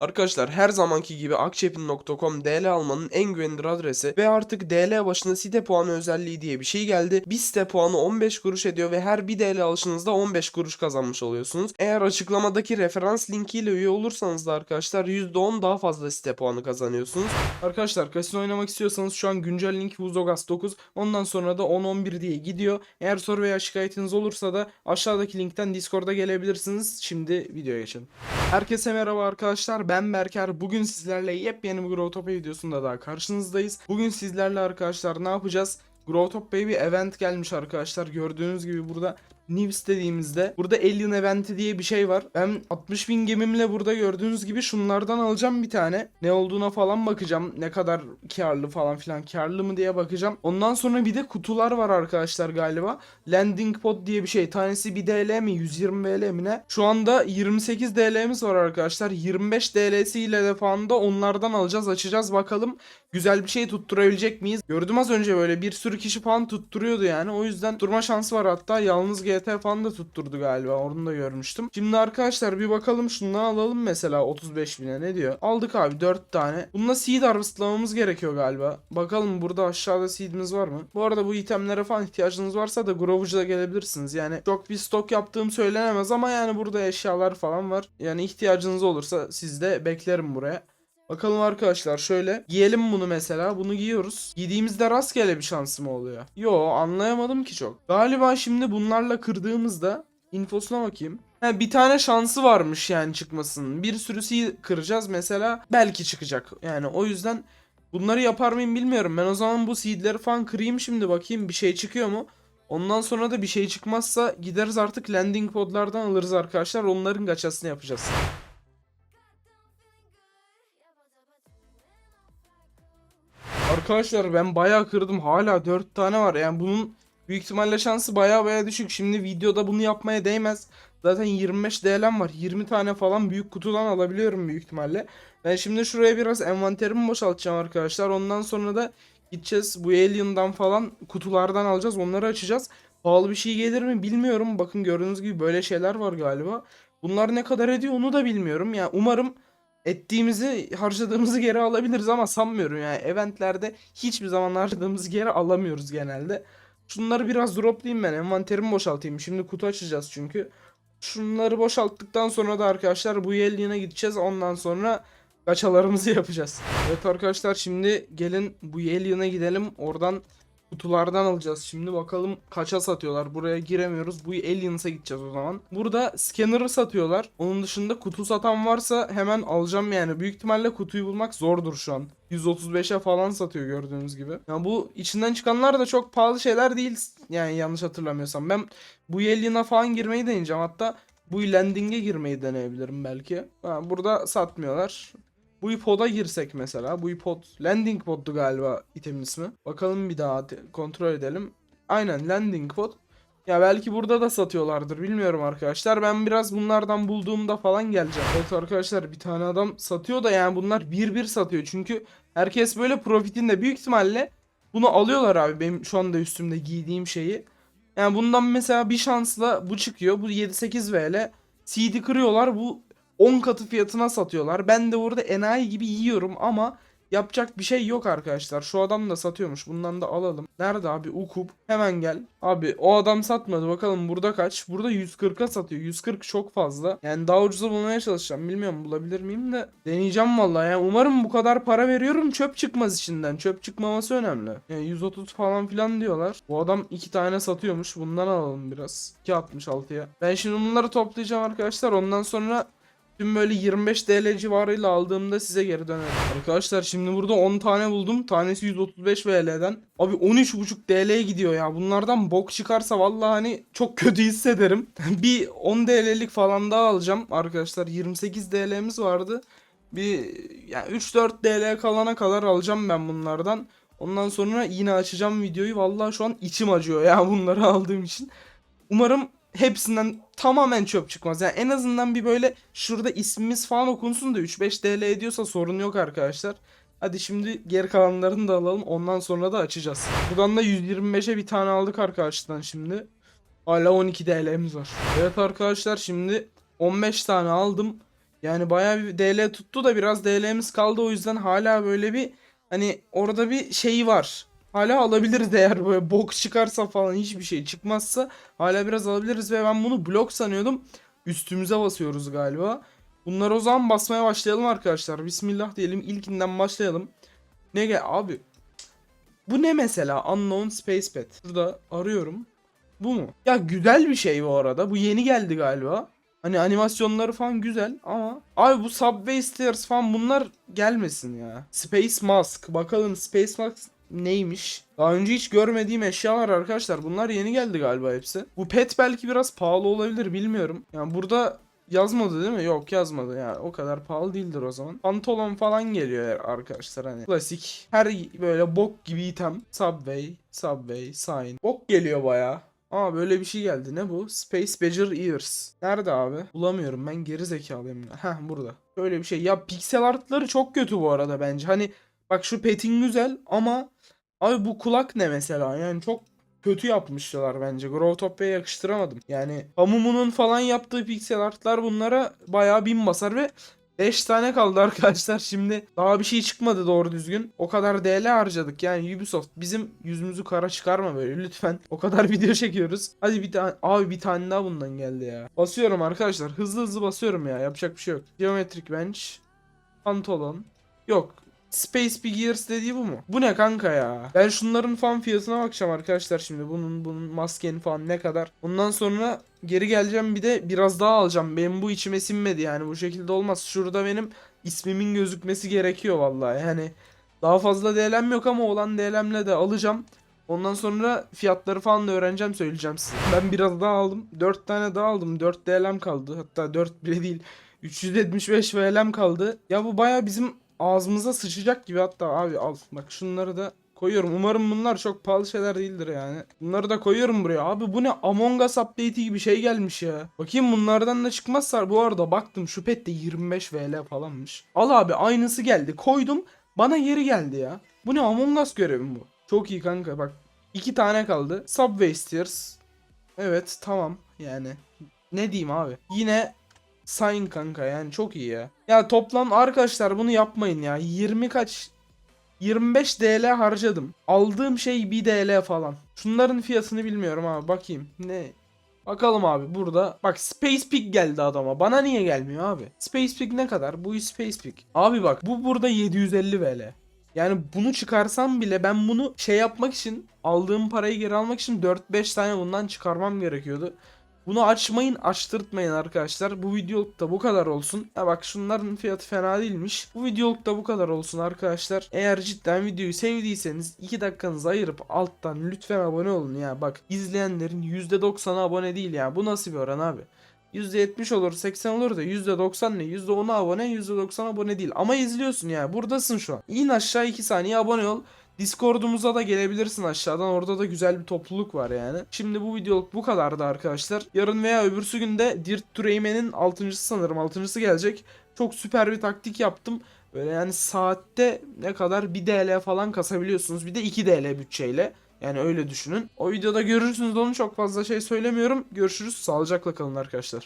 Arkadaşlar her zamanki gibi akçepin.com DL almanın en güvenilir adresi ve artık DL başına site puanı özelliği diye bir şey geldi. Bir site puanı 15 kuruş ediyor ve her bir DL alışınızda 15 kuruş kazanmış oluyorsunuz. Eğer açıklamadaki referans linkiyle üye olursanız da arkadaşlar %10 daha fazla site puanı kazanıyorsunuz. Arkadaşlar kasino oynamak istiyorsanız şu an güncel link Vuzogas 9 ondan sonra da 10-11 diye gidiyor. Eğer soru veya şikayetiniz olursa da aşağıdaki linkten Discord'a gelebilirsiniz. Şimdi videoya geçelim. Herkese merhaba arkadaşlar ben Berker bugün sizlerle yepyeni bir Growtopia videosunda daha karşınızdayız. Bugün sizlerle arkadaşlar ne yapacağız? Growtopia'ya bir event gelmiş arkadaşlar gördüğünüz gibi burada News dediğimizde burada Alien eventi diye bir şey var. Ben 60 bin gemimle burada gördüğünüz gibi şunlardan alacağım bir tane. Ne olduğuna falan bakacağım. Ne kadar karlı falan filan karlı mı diye bakacağım. Ondan sonra bir de kutular var arkadaşlar galiba. Landing pod diye bir şey. Tanesi 1 DL mi 120 VL mi ne? Şu anda 28 DL'miz var arkadaşlar. 25 DL'siyle de falan da onlardan alacağız açacağız bakalım. Güzel bir şey tutturabilecek miyiz? Gördüm az önce böyle bir sürü kişi falan tutturuyordu yani. O yüzden durma şansı var hatta. Yalnız GT falan da tutturdu galiba. Onu da görmüştüm. Şimdi arkadaşlar bir bakalım şundan alalım mesela 35 bine ne diyor? Aldık abi 4 tane. Bununla seed harvestlamamız gerekiyor galiba. Bakalım burada aşağıda seedimiz var mı? Bu arada bu itemlere falan ihtiyacınız varsa da Grovage'da gelebilirsiniz. Yani çok bir stok yaptığım söylenemez ama yani burada eşyalar falan var. Yani ihtiyacınız olursa siz de beklerim buraya. Bakalım arkadaşlar şöyle giyelim bunu mesela bunu giyiyoruz. Giydiğimizde rastgele bir şansı mı oluyor? Yo anlayamadım ki çok. Galiba şimdi bunlarla kırdığımızda infosuna bakayım. Ha, bir tane şansı varmış yani çıkmasının. Bir sürüsü kıracağız mesela belki çıkacak. Yani o yüzden bunları yapar mıyım bilmiyorum. Ben o zaman bu seedleri falan kırayım şimdi bakayım bir şey çıkıyor mu? Ondan sonra da bir şey çıkmazsa gideriz artık landing podlardan alırız arkadaşlar. Onların gaçasını yapacağız. Arkadaşlar ben bayağı kırdım. Hala 4 tane var. Yani bunun büyük ihtimalle şansı bayağı bayağı düşük. Şimdi videoda bunu yapmaya değmez. Zaten 25 DL'm var. 20 tane falan büyük kutudan alabiliyorum büyük ihtimalle. Ben şimdi şuraya biraz envanterimi boşaltacağım arkadaşlar. Ondan sonra da gideceğiz bu Alien'dan falan kutulardan alacağız. Onları açacağız. Pahalı bir şey gelir mi bilmiyorum. Bakın gördüğünüz gibi böyle şeyler var galiba. Bunlar ne kadar ediyor onu da bilmiyorum. Yani umarım ettiğimizi harcadığımızı geri alabiliriz ama sanmıyorum yani eventlerde hiçbir zaman harcadığımızı geri alamıyoruz genelde. Şunları biraz droplayayım ben envanterimi boşaltayım. Şimdi kutu açacağız çünkü. Şunları boşalttıktan sonra da arkadaşlar bu Alien'a gideceğiz. Ondan sonra gaçalarımızı yapacağız. Evet arkadaşlar şimdi gelin bu Alien'a gidelim. Oradan kutulardan alacağız. Şimdi bakalım kaça satıyorlar. Buraya giremiyoruz. Bu Aliens'a gideceğiz o zaman. Burada scanner'ı satıyorlar. Onun dışında kutu satan varsa hemen alacağım yani. Büyük ihtimalle kutuyu bulmak zordur şu an. 135'e falan satıyor gördüğünüz gibi. Ya bu içinden çıkanlar da çok pahalı şeyler değil. Yani yanlış hatırlamıyorsam. Ben bu Alien'a falan girmeyi deneyeceğim. Hatta bu landing'e girmeyi deneyebilirim belki. Ha, burada satmıyorlar. Bu poda girsek mesela. Bu pod landing poddu galiba itemin ismi. Bakalım bir daha kontrol edelim. Aynen landing pod. Ya belki burada da satıyorlardır bilmiyorum arkadaşlar. Ben biraz bunlardan bulduğumda falan geleceğim. Evet arkadaşlar bir tane adam satıyor da yani bunlar bir bir satıyor. Çünkü herkes böyle profitinde büyük ihtimalle bunu alıyorlar abi. Benim şu anda üstümde giydiğim şeyi. Yani bundan mesela bir şansla bu çıkıyor. Bu 7-8 VL. CD kırıyorlar. Bu 10 katı fiyatına satıyorlar. Ben de burada enayi gibi yiyorum ama yapacak bir şey yok arkadaşlar. Şu adam da satıyormuş. Bundan da alalım. Nerede abi Ukub? Hemen gel. Abi o adam satmadı. Bakalım burada kaç? Burada 140'a satıyor. 140 çok fazla. Yani daha ucuza bulmaya çalışacağım. Bilmiyorum bulabilir miyim de. Deneyeceğim vallahi. Yani umarım bu kadar para veriyorum. Çöp çıkmaz içinden. Çöp çıkmaması önemli. Yani 130 falan filan diyorlar. Bu adam iki tane satıyormuş. Bundan alalım biraz. 2.66'ya. Ben şimdi bunları toplayacağım arkadaşlar. Ondan sonra Tüm böyle 25 TL civarıyla aldığımda size geri dönerim. Arkadaşlar şimdi burada 10 tane buldum. Tanesi 135 VL'den. Abi 13.5 TL'ye gidiyor ya. Bunlardan bok çıkarsa vallahi hani çok kötü hissederim. bir 10 TL'lik falan daha alacağım arkadaşlar. 28 TL'miz vardı. Bir yani 3-4 TL kalana kadar alacağım ben bunlardan. Ondan sonra yine açacağım videoyu. Vallahi şu an içim acıyor ya bunları aldığım için. Umarım hepsinden tamamen çöp çıkmaz. Yani en azından bir böyle şurada ismimiz falan okunsun da 3-5 TL ediyorsa sorun yok arkadaşlar. Hadi şimdi geri kalanlarını da alalım. Ondan sonra da açacağız. Buradan da 125'e bir tane aldık arkadaşlar şimdi. Hala 12 TL'miz var. Evet arkadaşlar şimdi 15 tane aldım. Yani bayağı bir DL tuttu da biraz DL'miz kaldı o yüzden hala böyle bir hani orada bir şey var. Hala alabiliriz eğer böyle bok çıkarsa falan hiçbir şey çıkmazsa hala biraz alabiliriz ve ben bunu blok sanıyordum. Üstümüze basıyoruz galiba. Bunları o zaman basmaya başlayalım arkadaşlar. Bismillah diyelim. İlkinden başlayalım. Ne gel abi. Bu ne mesela? Unknown Space Pet. Şurada arıyorum. Bu mu? Ya güzel bir şey bu arada. Bu yeni geldi galiba. Hani animasyonları falan güzel ama abi bu Subway Stairs falan bunlar gelmesin ya. Space Mask. Bakalım Space Mask neymiş? Daha önce hiç görmediğim eşyalar arkadaşlar. Bunlar yeni geldi galiba hepsi. Bu pet belki biraz pahalı olabilir bilmiyorum. Yani burada yazmadı değil mi? Yok yazmadı yani o kadar pahalı değildir o zaman. Pantolon falan geliyor arkadaşlar hani. Klasik her böyle bok gibi item. Subway, Subway, sign. Bok geliyor bayağı. Aa böyle bir şey geldi. Ne bu? Space Badger Ears. Nerede abi? Bulamıyorum ben geri zekalıyım. ya. Heh burada. Böyle bir şey. Ya piksel artları çok kötü bu arada bence. Hani bak şu petin güzel ama abi bu kulak ne mesela? Yani çok kötü yapmışlar bence. Growtopia'ya yakıştıramadım. Yani Pamumun'un falan yaptığı piksel artlar bunlara bayağı bin basar ve 5 tane kaldı arkadaşlar şimdi. Daha bir şey çıkmadı doğru düzgün. O kadar DL harcadık yani Ubisoft. Bizim yüzümüzü kara çıkarma böyle lütfen. O kadar video çekiyoruz. Hadi bir tane abi bir tane daha bundan geldi ya. Basıyorum arkadaşlar. Hızlı hızlı basıyorum ya. Yapacak bir şey yok. Geometric Bench. Pantolon. Yok. Space Big Ears dediği bu mu? Bu ne kanka ya? Ben şunların falan fiyatına bakacağım arkadaşlar şimdi. Bunun bunun maskenin falan ne kadar. Ondan sonra geri geleceğim bir de biraz daha alacağım. Benim bu içime sinmedi yani bu şekilde olmaz. Şurada benim ismimin gözükmesi gerekiyor vallahi. Yani daha fazla DLM yok ama olan DLM'le de alacağım. Ondan sonra fiyatları falan da öğreneceğim söyleyeceğim size. Ben biraz daha aldım. 4 tane daha aldım. 4 DLM kaldı. Hatta 4 bile değil. 375 VLM kaldı. Ya bu baya bizim ağzımıza sıçacak gibi hatta abi al. Bak şunları da koyuyorum. Umarım bunlar çok pahalı şeyler değildir yani. Bunları da koyuyorum buraya. Abi bu ne Among Us update'i gibi şey gelmiş ya. Bakayım bunlardan da çıkmazsa bu arada baktım şu pet de 25 VL falanmış. Al abi aynısı geldi. Koydum. Bana geri geldi ya. Bu ne Among Us görevi mi bu? Çok iyi kanka bak. iki tane kaldı. Subway Stairs. Evet tamam yani. Ne diyeyim abi. Yine Sign kanka yani çok iyi ya. Ya toplam arkadaşlar bunu yapmayın ya. 20 kaç 25 DL harcadım. Aldığım şey 1 DL falan. Şunların fiyatını bilmiyorum abi bakayım. Ne? Bakalım abi burada. Bak Space Pig geldi adama. Bana niye gelmiyor abi? Space Pig ne kadar? Bu Space Pig. Abi bak bu burada 750 VL. Yani bunu çıkarsam bile ben bunu şey yapmak için aldığım parayı geri almak için 4-5 tane bundan çıkarmam gerekiyordu. Bunu açmayın, açtırtmayın arkadaşlar. Bu videoluk da bu kadar olsun. Ya bak şunların fiyatı fena değilmiş. Bu videoluk da bu kadar olsun arkadaşlar. Eğer cidden videoyu sevdiyseniz 2 dakikanızı ayırıp alttan lütfen abone olun ya. Bak izleyenlerin %90'ı abone değil ya. Bu nasıl bir oran abi? %70 olur 80 olur da %90 ne? %10 abone %90 abone değil. Ama izliyorsun ya. Buradasın şu an. İn aşağı 2 saniye abone ol. Discord'umuza da gelebilirsin aşağıdan. Orada da güzel bir topluluk var yani. Şimdi bu videoluk bu kadardı arkadaşlar. Yarın veya öbürsü günde Dirt to Rayman'in 6.sı sanırım 6.sı gelecek. Çok süper bir taktik yaptım. Böyle yani saatte ne kadar 1 DL falan kasabiliyorsunuz. Bir de 2 DL bütçeyle. Yani öyle düşünün. O videoda görürsünüz onu çok fazla şey söylemiyorum. Görüşürüz. Sağlıcakla kalın arkadaşlar.